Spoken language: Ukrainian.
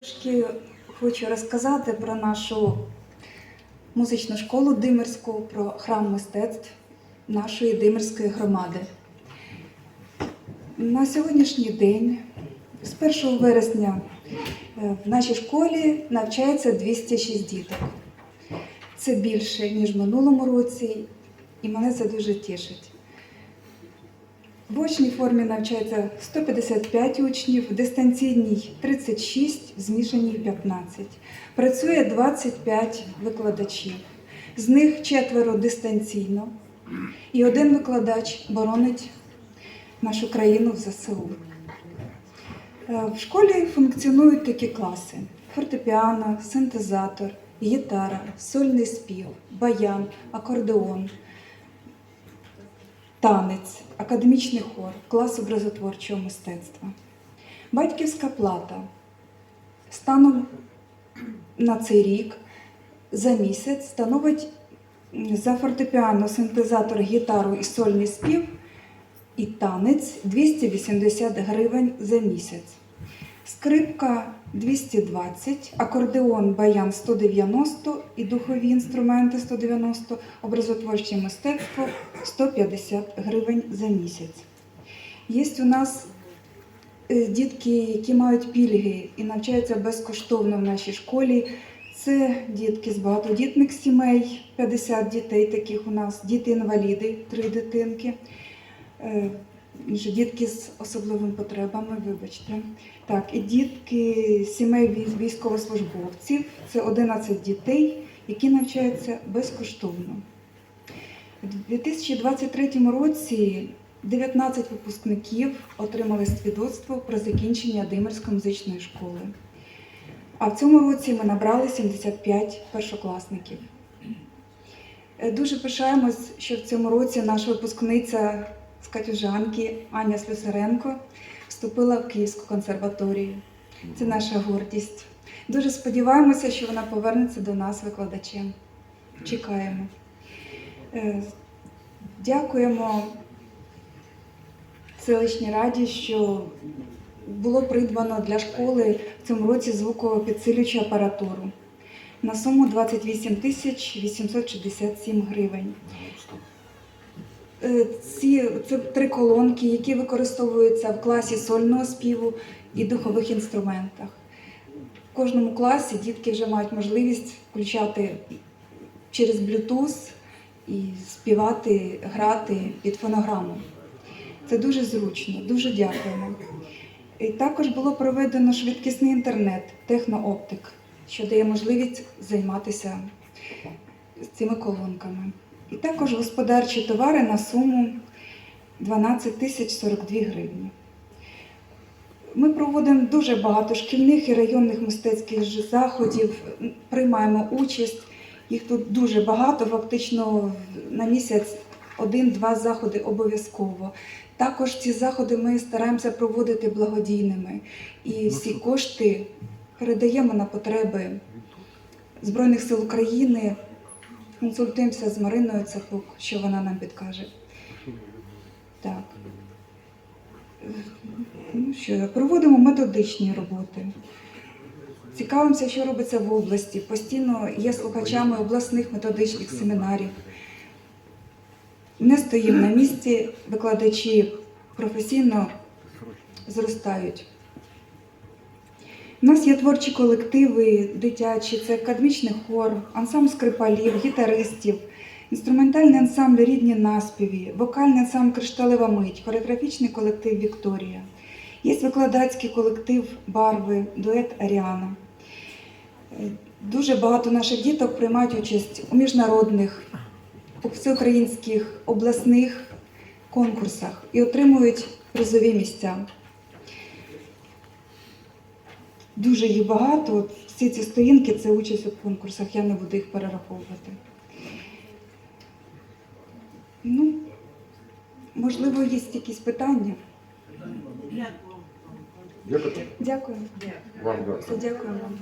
Трошки хочу розказати про нашу музичну школу Димирську, про храм мистецтв нашої Димирської громади. На сьогоднішній день, з 1 вересня, е, в нашій школі навчається 206 діток. Це більше, ніж в минулому році, і мене це дуже тішить. В очній формі навчається 155 учнів, в дистанційній 36, в змішаній 15. Працює 25 викладачів. З них четверо дистанційно, і один викладач боронить нашу країну в ЗСУ. Е, В школі функціонують такі класи: фортепіано, синтезатор, гітара, сольний спів, баян, акордеон, танець, академічний хор, клас образотворчого мистецтва. Батьківська плата станом на цей рік за місяць становить за фортепіано, синтезатор, гітару і сольний спів і танець 280 гривень за місяць. Скрипка 220, акордеон баян 190 і духові інструменти 190, образотворче мистецтво 150 гривень за місяць. Є у нас е, дітки, які мають пільги і навчаються безкоштовно в нашій школі. Це дітки з багатодітних сімей, 50 дітей таких у нас, діти-інваліди, три дитинки. Дітки з особливими потребами, вибачте. Так, і дітки сімей військовослужбовців. Це 11 дітей, які навчаються безкоштовно. У 2023 році 19 випускників отримали свідоцтво про закінчення Димирської музичної школи. А в цьому році ми набрали 75 першокласників. Е, Дуже пишаємось, що в цьому році наша випускниця з Катюжанки Аня Слюсаренко вступила в Київську консерваторію. Це наша гордість. Дуже сподіваємося, що вона повернеться до нас викладачем. Чекаємо. Е, Дякуємо селищній раді, що було придбано для школи в цьому році звуково підсилюючу апаратуру на суму 28 тисяч 867 гривень. Е, Ці це три колонки, які використовуються в класі сольного співу і духових інструментах. В кожному класі дітки вже мають можливість включати через Bluetooth і співати, грати під фонограму. Це дуже зручно, дуже дякуємо. І також було проведено швидкісний інтернет, технооптик, що дає можливість займатися цими колонками. І також господарчі товари на суму 12 тисяч 42 гривні. Ми проводимо дуже багато шкільних і районних мистецьких заходів, приймаємо участь. Їх тут дуже багато, фактично на місяць один-два заходи обов'язково. Також ці заходи ми стараємося проводити благодійними. І всі кошти передаємо на потреби Збройних сил України. Консультуємося з Мариною Цапук, що вона нам підкаже. Так. Ну що, проводимо методичні роботи. Цікавимося, що робиться в області. Постійно є слухачами обласних методичних семінарів. Не стоїмо на місці, викладачі професійно зростають. У нас є творчі колективи дитячі, це академічний хор, ансамбль скрипалів, гітаристів, інструментальний ансамбль рідні наспіві, вокальний ансамбль Кришталева мить, хореографічний колектив Вікторія. Є викладацький колектив Барви, дует Аріана. Дуже багато наших діток приймають участь у міжнародних, у всеукраїнських обласних конкурсах і отримують призові місця. Дуже їх багато. От Всі ці сторінки це участь у конкурсах, я не буду їх перераховувати. Ну, можливо, є якісь питання. Дякую. Дякую. Вам Все, дякую. дякую вам.